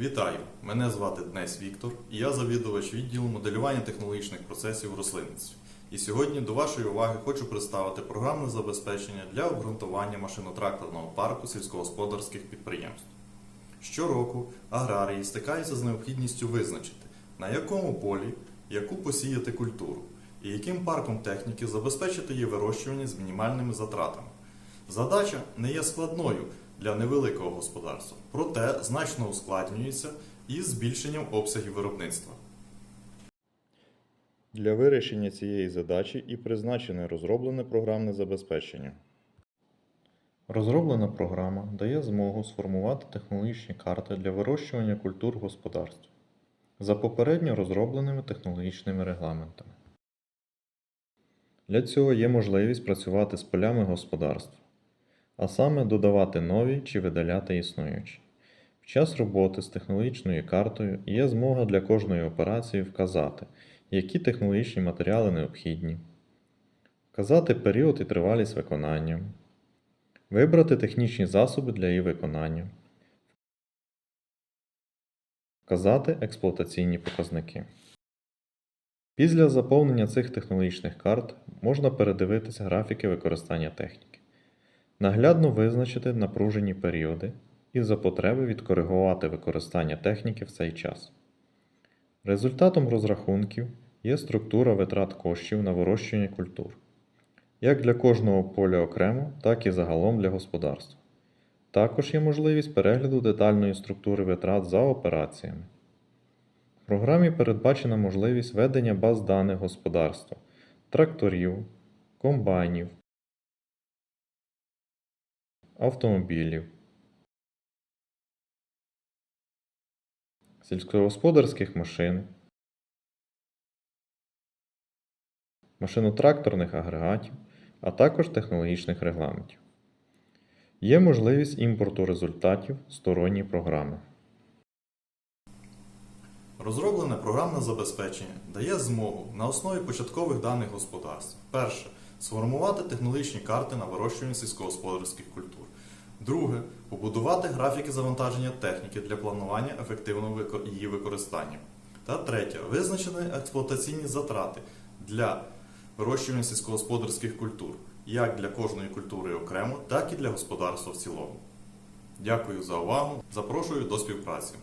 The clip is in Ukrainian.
Вітаю! Мене звати Днесь Віктор, і я завідувач відділу моделювання технологічних процесів рослинництві. І сьогодні до вашої уваги хочу представити програмне забезпечення для обґрунтування машинотракторного парку сільськогосподарських підприємств. Щороку аграрії стикаються з необхідністю визначити, на якому полі яку посіяти культуру і яким парком техніки забезпечити її вирощування з мінімальними затратами. Задача не є складною для невеликого господарства, проте значно ускладнюється із збільшенням обсягів виробництва. Для вирішення цієї задачі і призначене розроблене програмне забезпечення. Розроблена програма дає змогу сформувати технологічні карти для вирощування культур в господарстві за попередньо розробленими технологічними регламентами. Для цього є можливість працювати з полями господарства, а саме додавати нові чи видаляти існуючі. В час роботи з технологічною картою є змога для кожної операції вказати, які технологічні матеріали необхідні, вказати період і тривалість виконання, вибрати технічні засоби для її виконання, вказати експлуатаційні показники. Після заповнення цих технологічних карт можна передивитися графіки використання техніки, наглядно визначити напружені періоди і за потреби відкоригувати використання техніки в цей час. Результатом розрахунків є структура витрат коштів на вирощування культур, як для кожного поля окремо, так і загалом для господарства. Також є можливість перегляду детальної структури витрат за операціями. В програмі передбачена можливість ведення баз даних господарства, тракторів, комбайнів, автомобілів, сільськогосподарських машин, машинотракторних агрегатів, а також технологічних регламентів. Є можливість імпорту результатів сторонньої програми. Розроблене програмне забезпечення дає змогу на основі початкових даних господарств. Перше сформувати технологічні карти на вирощування сільськогосподарських культур. Друге побудувати графіки завантаження техніки для планування ефективного її використання. Та третє визначені експлуатаційні затрати для вирощування сільськогосподарських культур, як для кожної культури окремо, так і для господарства в цілому. Дякую за увагу. Запрошую до співпраці.